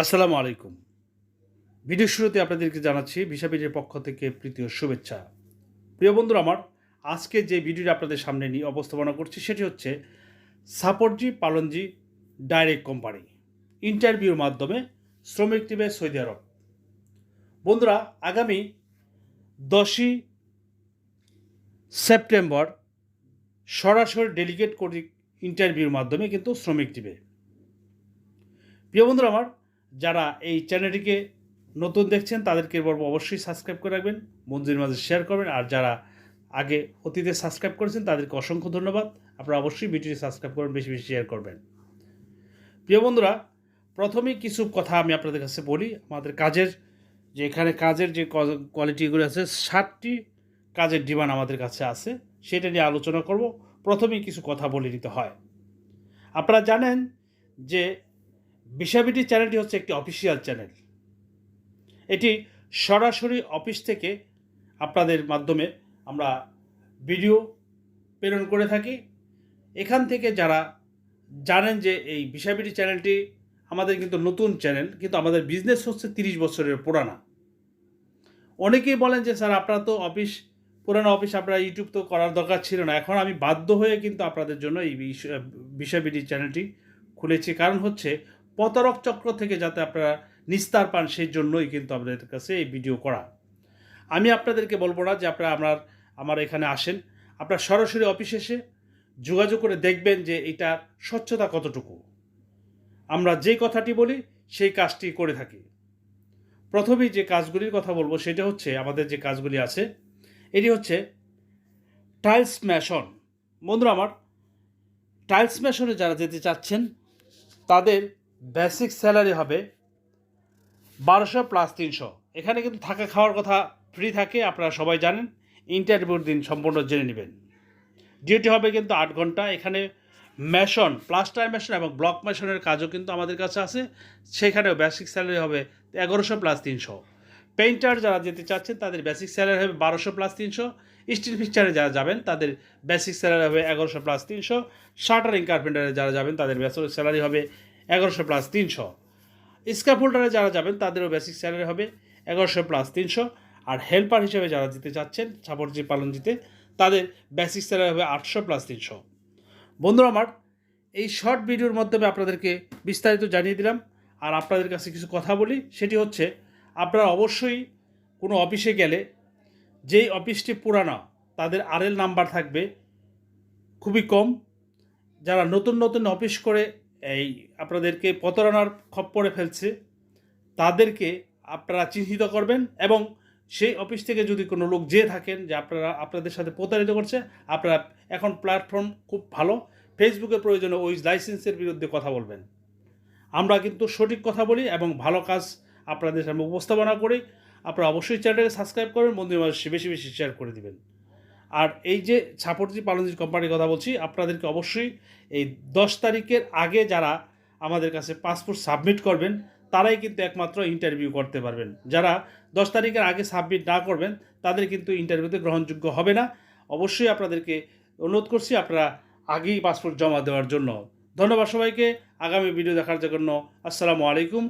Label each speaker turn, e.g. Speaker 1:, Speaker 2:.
Speaker 1: আসসালামু আলাইকুম। ভিডিও শুরুতে আপনাদেরকে জানাচ্ছি ভিসাবিডের পক্ষ থেকে প্রীতীয় শুভেচ্ছা। প্রিয় বন্ধুরা, আমার আজকে যে ভিডিওটি আপনাদের সামনে নিয়ে অবস্থাপনা করছি, সেটি হচ্ছে সাপোর্টজি পালনজি ডাইরেক্ট কোম্পানি, ইন্টারভিউর মাধ্যমে শ্রমিক টিমে সৌদি আরব। বন্ধুরা, আগামী দশই সেপ্টেম্বর সরাসরি ডেলিগেট কর্তৃক ইন্টারভিউর মাধ্যমে কিন্তু শ্রমিক টিমে। প্রিয় বন্ধুরা, আমার যারা এই চ্যানেলটিকে নতুন দেখছেন, তাদেরকে বলব অবশ্যই সাবস্ক্রাইব করে রাখবেন, বন্ধুদের মাঝে শেয়ার করবেন, আর যারা আগে অতীতে সাবস্ক্রাইব করেছেন, তাদেরকে অসংখ্য ধন্যবাদ। আপনারা অবশ্যই ভিডিওটি সাবস্ক্রাইব করবেন, বেশি বেশি শেয়ার করবেন। প্রিয় বন্ধুরা, প্রথমেই কিছু কথা আমি আপনাদের কাছে বলি। আমাদের কাজের যে, এখানে কাজের যে কোয়ালিটিগুলো আছে ষাটটি কাজের ডিমান্ড আমাদের কাছে আছে, সেটা নিয়ে আলোচনা করব। প্রথমেই কিছু কথা বলে নিতে হয়। আপনারা জানেন যে বিষাবিটি চ্যানেলটি হচ্ছে একটি অফিসিয়াল চ্যানেল। এটি সরাসরি অফিস থেকে আপনাদের মাধ্যমে আমরা ভিডিও প্রেরণ করে থাকি। এখান থেকে যারা জানেন যে এই বিষাবিটি চ্যানেলটি আমাদের কিন্তু নতুন চ্যানেল, কিন্তু আমাদের বিজনেস হচ্ছে তিরিশ বছরের পুরানা। অনেকেই বলেন যে, স্যার, আপনারা তো অফিস, পুরানো অফিস আপনারা ইউটিউব তো করার দরকার ছিল না। এখন আমি বাধ্য হয়ে কিন্তু আপনাদের জন্য এই বিষয়বিটি চ্যানেলটি খুলেছি। কারণ হচ্ছে প্রতারক চক্র থেকে যাতে আপনারা নিস্তার পান, সেই জন্যই কিন্তু আপনাদের কাছে এই ভিডিও করা। আমি আপনাদেরকে বলব না যে আপনারা আমার আমার এখানে আসেন। আপনারা সরাসরি অফিসে এসে যোগাযোগ করে দেখবেন যে এটা স্বচ্ছতা কতটুকু। আমরা যে কথাটি বলি, সেই কাজটি করে থাকি। প্রথমেই যে কাজগুলির কথা বলব, সেটা হচ্ছে আমাদের যে কাজগুলি আছে, এটি হচ্ছে টাইলস ম্যাশন। বন্ধুরা আমার, টাইলস ম্যাশনে যারা যেতে চাচ্ছেন, তাদের বেসিক স্যালারি হবে বারোশো প্লাস তিনশো। এখানে কিন্তু থাকা খাওয়ার কথা ফ্রি থাকে, আপনারা সবাই জানেন। ইন্টারভিউর দিন সম্পূর্ণ জেনে নেবেন। ডিউটি হবে কিন্তু আট ঘণ্টা। এখানে মেশন প্লাস্টার মেশন এবং ব্লক মেশনের কাজও কিন্তু আমাদের কাছে আছে। সেখানেও বেসিক স্যালারি হবে এগারোশো প্লাস তিনশো। পেইন্টার যারা যেতে চাচ্ছেন, তাদের বেসিক স্যালারি হবে বারোশো প্লাস তিনশো। স্টিল ফিক্সারে যারা যাবেন, তাদের বেসিক স্যালারি হবে এগারোশো প্লাস তিনশো। শাটারিং কার্পেন্টারে যারা যাবেন, তাদের বেসিক স্যালারি হবে এগারোশো প্লাস তিনশো। স্ক্যাফোল্ডারে যারা যাবেন, তাদেরও বেসিক স্যালারি হবে এগারোশো প্লাস তিনশো। আর হেল্পার হিসেবে যারা যেতে চাচ্ছেন সাপোর্টজি পালন জিতে তাদের বেসিক স্যালারি হবে আটশো প্লাস তিনশো। বন্ধুরা আমার, এই শর্ট ভিডিওর মাধ্যমে আপনাদেরকে বিস্তারিত জানিয়ে দিলাম। আর আপনাদের কাছে কিছু কথা বলি, সেটি হচ্ছে, আপনারা অবশ্যই কোনো অফিসে গেলে, যেই অফিসটি পুরানো, তাদের আরএল নাম্বার থাকবে খুবই কম। যারা নতুন নতুন অফিস করে এই আপনাদেরকে প্রতারণার খপ্পরে ফেলছে। তাদেরকে আপনারা চিহ্নিত করবেন এবং সেই অফিস থেকে যদি কোনো লোক যেয়ে থাকেন যে আপনারা, আপনাদের সাথে প্রতারিত করছে, আপনারা এখন প্ল্যাটফর্ম খুব ভালো। ফেসবুকের প্রয়োজনে ওই লাইসেন্সের বিরুদ্ধে কথা বলবেন। আমরা কিন্তু সঠিক কথা বলি এবং ভালো কাজ আপনাদের সামনে উপস্থাপনা করি। আপনারা অবশ্যই চ্যানেলটাকে সাবস্ক্রাইব করবেন, বন্ধুদের মাঝে বেশি বেশি শেয়ার করে দিবেন। আর এই যে সাপোর্টজি পালনজি কোম্পানির কথা বলছি, আপনাদেরকে অবশ্যই এই দশ তারিখের আগে যারা আমাদের কাছে পাসপোর্ট সাবমিট করবেন, তারাই কিন্তু একমাত্র ইন্টারভিউ করতে পারবেন। যারা দশ তারিখের আগে সাবমিট না করবেন, তাদের কিন্তু ইন্টারভিউতে গ্রহণযোগ্য হবে না। অবশ্যই আপনাদেরকে অনুরোধ করছি, আপনারা আগেই পাসপোর্ট জমা দেওয়ার জন্য। ধন্যবাদ সবাইকে। আগামী ভিডিও দেখার জন্য আসসালামু আলাইকুম।